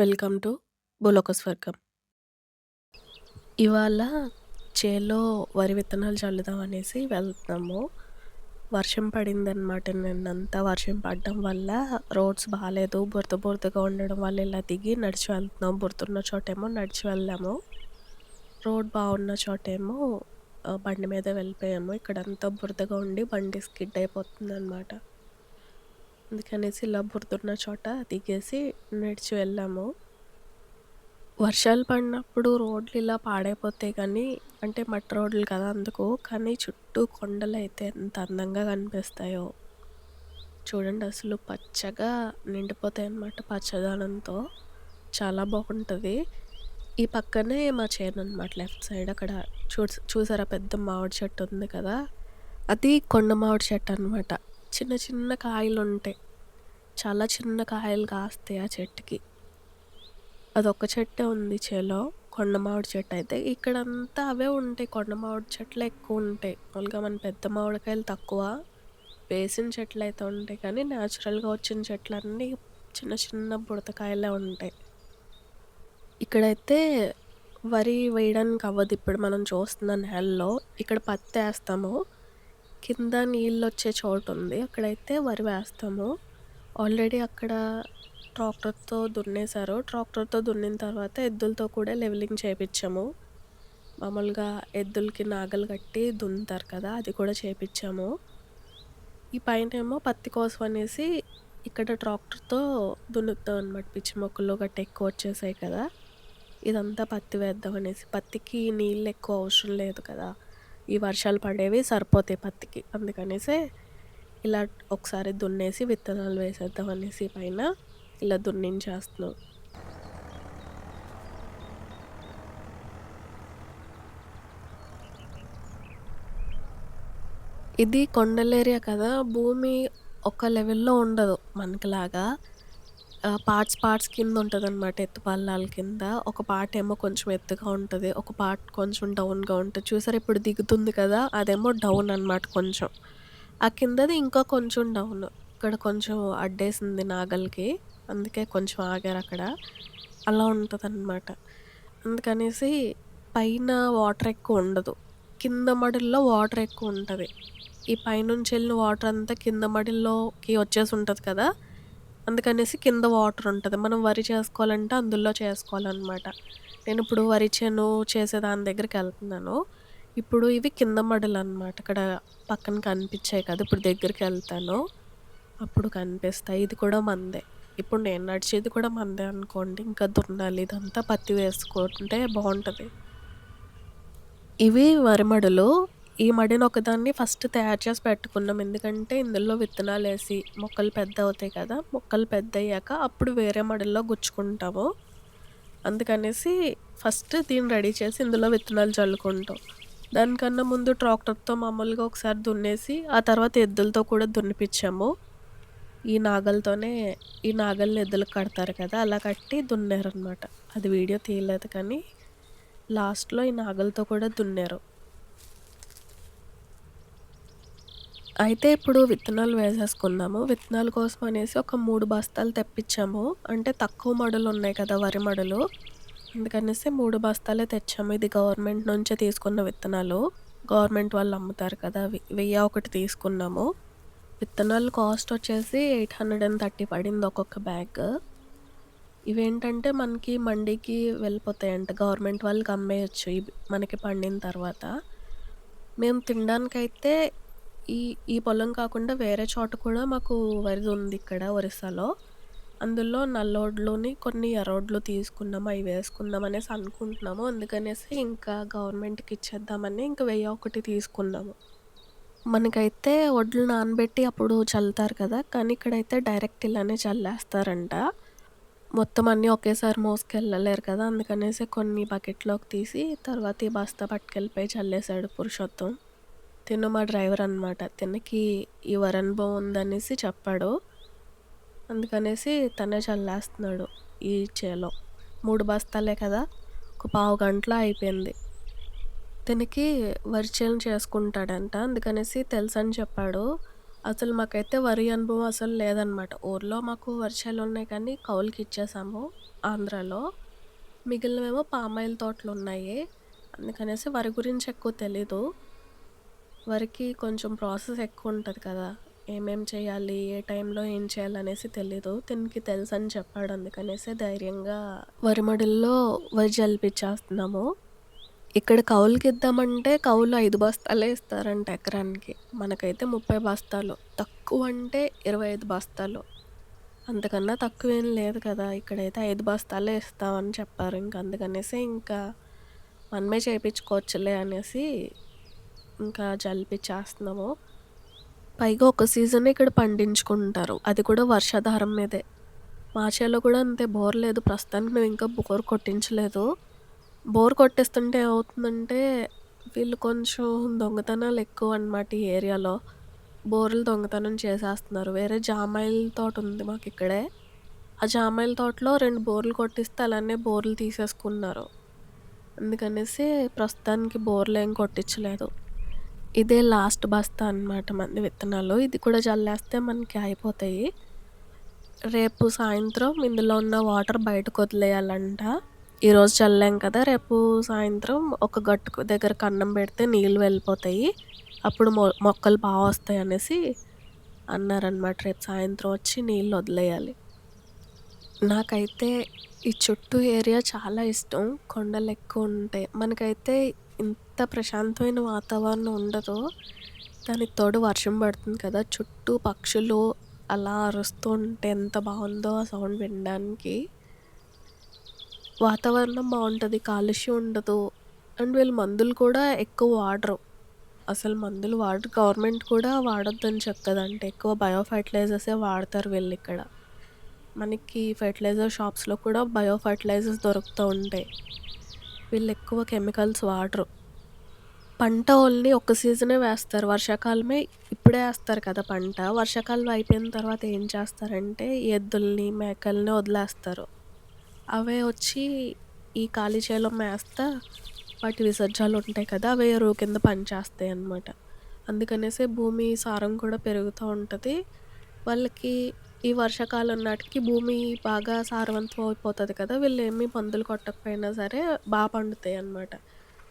Welcome to బులోక స్వర్గం. ఇవాళ చేలో వరి విత్తనాలు చల్లుదాం అనేసి వెళ్తున్నాము. వర్షం పడిందనమాట నిన్నంతా. వర్షం పడడం వల్ల రోడ్స్ బాగాలేదు బురద బురదగా ఉండడం వల్ల ఇలా దిగి నడిచి వెళ్తున్నాం. బురదున్న చోటేమో నడిచి వెళ్ళాము. రోడ్ బాగున్న చోటేమో బండి మీద వెళ్ళిపోయాము. ఇక్కడంతా బురదగా ఉండి బండి స్కిడ్ అయిపోతుంది అనమాట అందుకనేసి ఇలా బుర్దున్న చోట దిగేసి నడిచి వెళ్ళాము. వర్షాలు పడినప్పుడు రోడ్లు ఇలా పాడైపోతాయి కానీ అంటే మట్టి రోడ్లు కదా అందుకు. కానీ చుట్టూ కొండలు అయితే ఎంత అందంగా కనిపిస్తాయో. చూడండి అసలు పచ్చగా నిండిపోతాయి అన్నమాట పచ్చదనంతో. చాలా బాగుంటుంది ఈ పక్కనే మా చేను అనమాట లెఫ్ట్ సైడ్ అక్కడ చూస్ చూసారా పెద్ద మామిడి చెట్టు ఉంది కదా! అది కొండ మామిడి చెట్టు అనమాట. చిన్న చిన్న కాయలు ఉంటాయి చాలా చిన్న కాయలు కాస్తాయి ఆ చెట్టుకి. అదొక్క చెట్టే ఉంది చేలో. కొండ మామిడి చెట్టు అయితే. ఇక్కడంతా అవే ఉంటాయి. కొండ మామిడి చెట్లే ఎక్కువుంటాయి. మామూలుగా మన పెద్ద మామిడికాయలు తక్కువ. వేసిన చెట్లు అయితే ఉంటాయి కానీ న్యాచురల్‌గా వచ్చిన చెట్లన్నీ చిన్న చిన్న బుడతకాయలే ఉంటాయి. ఇక్కడైతే వరి వేయడానికి అవ్వదు. ఇప్పుడు మనం చూస్తున్న నేలలో. ఇక్కడ పత్తేస్తాము. కింద నీళ్ళు వచ్చే చోటు ఉంది అక్కడైతే వరి వేస్తాము. ఆల్రెడీ అక్కడ ట్రాక్టర్‌తో దున్నేశారు. ట్రాక్టర్‌తో దున్నిన తర్వాత ఎద్దులతో కూడా లెవెలింగ్ చేపించాము మామూలుగా ఎద్దులకి నాగలి కట్టి దున్నుతారు కదా! అది కూడా చేపించాము ఈ పైన ఏమో పత్తి కోసం అనేసి ఇక్కడ ట్రాక్టర్‌తో దున్నుతాం అనమాట. పిచ్చి మొక్కలు గట్ట ఎక్కువ వచ్చేసాయి కదా! ఇదంతా పత్తి వేద్దాం అనేసి. పత్తికి నీళ్ళు ఎక్కువ అవసరం లేదు కదా! ఈ వర్షాలు పడేవి సరిపోతాయి పత్తికి. అందుకనేసే ఇలా ఒకసారి దున్నేసి విత్తనాలు వేసేద్దాం అనేసి పైన ఇలా దున్నించేస్తున్నాం. ఇది కొండల ఏరియా కదా! భూమి ఒక లెవెల్‌లో ఉండదు మనకిలాగా. పార్ట్స్ పార్ట్స్ కింద ఉంటుంది అనమాట ఎత్తుపల్లాల కింద. ఒక పార్ట్ ఏమో కొంచెం ఎత్తుగా ఉంటుంది ఒక పార్ట్ కొంచెం డౌన్‌గా ఉంటుంది చూసారు ఇప్పుడు దిగుతుంది కదా! అదేమో డౌన్ అనమాట కొంచెం. ఆ కిందది ఇంకా కొంచెం డౌన్. ఇక్కడ కొంచెం అడ్డేసింది నాగలికి. అందుకే కొంచెం ఆగారు అక్కడ అలా ఉంటుంది అనమాట అందుకనేసి పైన వాటర్ ఎక్కువ ఉండదు. కింద మడిల్లో వాటర్ ఎక్కువ ఉంటుంది ఈ పైనుంచి వెళ్ళిన వాటర్ అంతా కింద మడిల్లోకి వచ్చేసి ఉంటుంది కదా! అందుకనేసి కింద వాటర్ ఉంటుంది మనం వరి చేసుకోవాలంటే అందులో చేసుకోవాలనమాట. నేనిప్పుడు వరి చేను చేసే దాని దగ్గరికి వెళ్తున్నాను ఇప్పుడు ఇవి కింద మడలు అనమాట ఇక్కడ పక్కన కనిపించాయి కదా! ఇప్పుడు దగ్గరికి వెళ్తాను అప్పుడు కనిపిస్తాయి. ఇది కూడా మందే. ఇప్పుడు నేను నడిచేది కూడా మందే అనుకోండి. ఇంకా దున్నాలి. ఇదంతా పత్తి వేసుకుంటే బాగుంటుంది ఇవి వరి మడలు ఈ మడిని ఒకదాన్ని ఫస్ట్ తయారు చేసి పెట్టుకున్నాం. ఎందుకంటే ఇందులో విత్తనాలు వేసి మొక్కలు పెద్ద అవుతాయి కదా! మొక్కలు పెద్దయ్యాక అప్పుడు వేరే మడిలో గుచ్చుకుంటాము. అందుకనేసి ఫస్ట్ దీన్ని రెడీ చేసి ఇందులో విత్తనాలు చల్లుకుంటాం. దానికన్నా ముందు ట్రాక్టర్‌తో మామూలుగా ఒకసారి దున్నేసి ఆ తర్వాత ఎద్దులతో కూడా దున్నిపించాము ఈ నాగలితోనే ఈ నాగలిని ఎద్దులకు కడతారు కదా! అలా కట్టి దున్నారనమాట. అది వీడియో తీయలేదు కానీ లాస్ట్‌లో ఈ నాగలితో కూడా దున్నారు. అయితే ఇప్పుడు విత్తనాలు వేసేసుకుందాము. విత్తనాల కోసం అనేసి ఒక మూడు బస్తాలు తెప్పించాము అంటే తక్కువ మడులున్నాయి కదా! వరి మడులు. అందుకనేసి మూడు బస్తాలే తెచ్చాము. ఇది గవర్నమెంట్ నుంచే తీసుకున్న విత్తనాలు. గవర్నమెంట్ వాళ్ళు అమ్ముతారు కదా! వెయ్యి వెయ్య ఒకటి తీసుకున్నాము. విత్తనాలు కాస్ట్ వచ్చేసి 830 పడింది ఒక్కొక్క బ్యాగ్. ఇవేంటంటే మనకి మండీకి వెళ్ళిపోతాయంట. గవర్నమెంట్ వాళ్ళకి అమ్మేయచ్చు ఇవి మనకి పండిన తర్వాత. మేము తినడానికైతే ఈ ఈ పొలం కాకుండా వేరే చోట కూడా మాకు వరిది ఉంది ఇక్కడ ఒరిస్సాలో. అందులో నల్లోడ్లోని కొన్ని ఎర్రోడ్లు తీసుకున్నాము. అవి వేసుకుందాం అనేసి అనుకుంటున్నాము. అందుకనేసి ఇంకా గవర్నమెంట్‌కి ఇచ్చేద్దామని ఇంక వెయ్యి ఒకటి తీసుకున్నాము. మనకైతే వడ్లు నానబెట్టి అప్పుడు చల్లుతారు కదా! కానీ ఇక్కడైతే డైరెక్ట్ ఇలానే చల్లేస్తారంట. మొత్తం అన్నీ ఒకేసారి మోసుకెళ్ళలేరు కదా! అందుకనేసి కొన్ని బకెట్‌లోకి తీసి తర్వాత ఈ బస్తా పట్టుకెళ్ళిపోయి చల్లేశాడు పురుషోత్తం. తిను మా డ్రైవర్ అనమాట. తినకి ఈ వరి అనుభవం ఉందనేసి చెప్పాడు. అందుకనేసి తనే చల్లేస్తున్నాడు ఈ చేలో. మూడు బస్తాలే కదా! ఒక పావు గంటలో అయిపోయింది. తినకి వరిచేలు చేసుకుంటాడంట. అందుకనేసి తెలుసని చెప్పాడు. అసలు మాకైతే వరి అనుభవం అసలు లేదనమాట. ఊర్లో మాకు వర్షాలున్నాయి కానీ కౌలుకి ఇచ్చేసాము ఆంధ్రాలో. మిగిలినవేమో పామాయిల్ తోటలు ఉన్నాయి అందుకనేసి వరి గురించి ఎక్కువ తెలీదు. వరికి కొంచెం ప్రాసెస్ ఎక్కువ ఉంటుంది కదా! ఏమేం చేయాలి? ఏ టైంలో ఏం చేయాలనేసి తెలీదు. తినికి తెలుసని చెప్పాడు. అందుకనేసే ధైర్యంగా వరిమడుల్లో వరి జల్లిపిచ్చేస్తున్నాము. ఇక్కడ కౌలుకిద్దామంటే కౌలు ఐదు బస్తాలే ఇస్తారంట ఎకరానికి. మనకైతే 30 బస్తాలు. తక్కువ అంటే ఇరవై ఐదు బస్తాలు. అంతకన్నా తక్కువేం లేదు కదా! ఇక్కడైతే ఐదు బస్తాలే ఇస్తామని చెప్పారు. ఇంక అందుకనేసి ఇంకా మనమే చేయించుకోవచ్చులే అనేసి ఇంకా జల్లిపిచ్చేస్తున్నాము. పైగా ఒక సీజనే ఇక్కడ పండించుకుంటారు. అది కూడా వర్షాధారం మీదే. మా చేలో కూడా అంతే బోర్ లేదు. ప్రస్తుతానికి మేము ఇంకా బోర్ కొట్టించలేదు. బోర్ కొట్టిస్తుంటే ఏమవుతుందంటే వీళ్ళు కొంచెం దొంగతనాలు ఎక్కువ అనమాట ఈ ఏరియాలో. బోర్లు దొంగతనం చేసేస్తున్నారు. వేరే జామాయిల తోట ఉంది మాకిక్కడే. ఆ జామాయిల తోటలో రెండు బోర్లు కొట్టిస్తే అలానే బోర్లు తీసేసుకున్నారు. అందుకనేసి ప్రస్తుతానికి బోర్లు ఏం కొట్టించలేదు ఇదే లాస్ట్ బస్తా అనమాట మనది విత్తనాలు. ఇది కూడా చల్లేస్తే మనకి అయిపోతాయి. రేపు సాయంత్రం ఇందులో ఉన్న వాటర్ బయటకు వదిలేయాలంట ఈరోజు చల్లాం కదా! రేపు సాయంత్రం ఒక గట్టు దగ్గర కన్నం పెడితే నీళ్ళు వెళ్ళిపోతాయి. అప్పుడు మొ మొక్కలు బాగా వస్తాయి అనేసి అన్నారనమాట. రేపు సాయంత్రం వచ్చి నీళ్ళు వదిలేయాలి. నాకైతే ఈ చుట్టూ ఏరియా చాలా ఇష్టం. కొండలు ఎక్కువ ఉంటాయి మనకైతే ఎంత ప్రశాంతమైన వాతావరణం ఉండదో దానికి తోడు వర్షం పడుతుంది కదా! చుట్టూ పక్షులు అలా అరుస్తూ ఉంటే ఎంత బాగుందో ఆ సౌండ్ వినడానికి. వాతావరణం బాగుంటుంది కాలుష్యం ఉండదు. అండ్ వీళ్ళు మందులు కూడా ఎక్కువ వాడరు. అసలు మందులు వాడరు. గవర్నమెంట్ కూడా వాడొద్దని అంటే ఎక్కువ బయో ఫర్టిలైజర్సే వాడతారు వీళ్ళు ఇక్కడ మనకి ఫెర్టిలైజర్ షాప్స్‌లో కూడా బయో ఫర్టిలైజర్స్ దొరుకుతూ ఉంటాయి. వీళ్ళు ఎక్కువ కెమికల్స్ వాడరు. పంట ఓన్లీ ఒక సీజనే వేస్తారు. వర్షాకాలమే ఇప్పుడే వేస్తారు కదా పంట. వర్షాకాలం అయిపోయిన తర్వాత ఏం చేస్తారంటే ఎద్దుల్ని, మేకల్ని వదిలేస్తారు. అవే వచ్చి ఈ ఖాళీ చేలో మేస్తా వాటి విసర్జాలు ఉంటాయి కదా! అవే ఎరువు కింద పనిచేస్తాయన్నమాట. అందుకనేసే భూమి సారం కూడా పెరుగుతూ ఉంటుంది వాళ్ళకి ఈ వర్షాకాలం నాటికి భూమి బాగా సారవంతం అయిపోతుంది కదా! వీళ్ళు ఏమి మందులు కొట్టకపోయినా సరే బాగా పండుతాయి అన్నమాట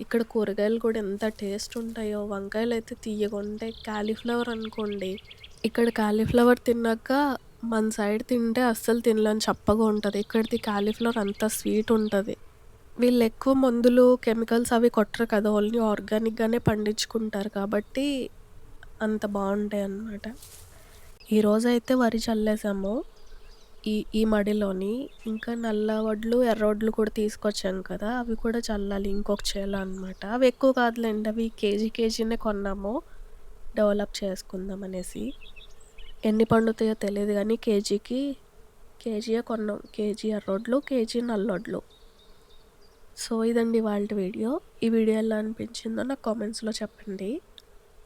ఇక్కడ కూరగాయలు కూడా ఎంత టేస్ట్ ఉంటాయో. వంకాయలు అయితే తీయకుంటే కాలీఫ్లవర్ అనుకోండి. ఇక్కడ కాలీఫ్లవర్ తిన్నాక మన సైడ్ తింటే అస్సలు తినలేని చప్పగా ఉంటుంది ఇక్కడిది కాలీఫ్లవర్ అంత స్వీట్ ఉంటుంది వీళ్ళు ఎక్కువ మందులు, కెమికల్స్ అవి కొట్టరు కదా! ఓన్లీ ఆర్గానిక్‌గానే పండించుకుంటారు కాబట్టి అంత బాగుంటాయి అన్నమాట ఈరోజైతే వరి చల్లేసాము. ఈ ఈ మడిలోని. ఇంకా నల్ల వడ్లు, ఎర్ర వడ్లు కూడా తీసుకొచ్చాం కదా! అవి కూడా చల్లాలి ఇంకొక చేల అనమాట. అవి ఎక్కువ కాదులేండి అవి కేజీ కేజీనే కొన్నాము. డెవలప్ చేసుకుందాం అనేసి. ఎన్ని పండుతాయో తెలియదు కానీ కేజీకి కేజీయే కొన్నాం. కేజీ ఎర్రొడ్లు, కేజీ నల్లొడ్లు. సో, ఇదండి వాళ్ళ వీడియో. ఈ వీడియో ఎలా అనిపించిందో నాకు కామెంట్స్‌లో చెప్పండి.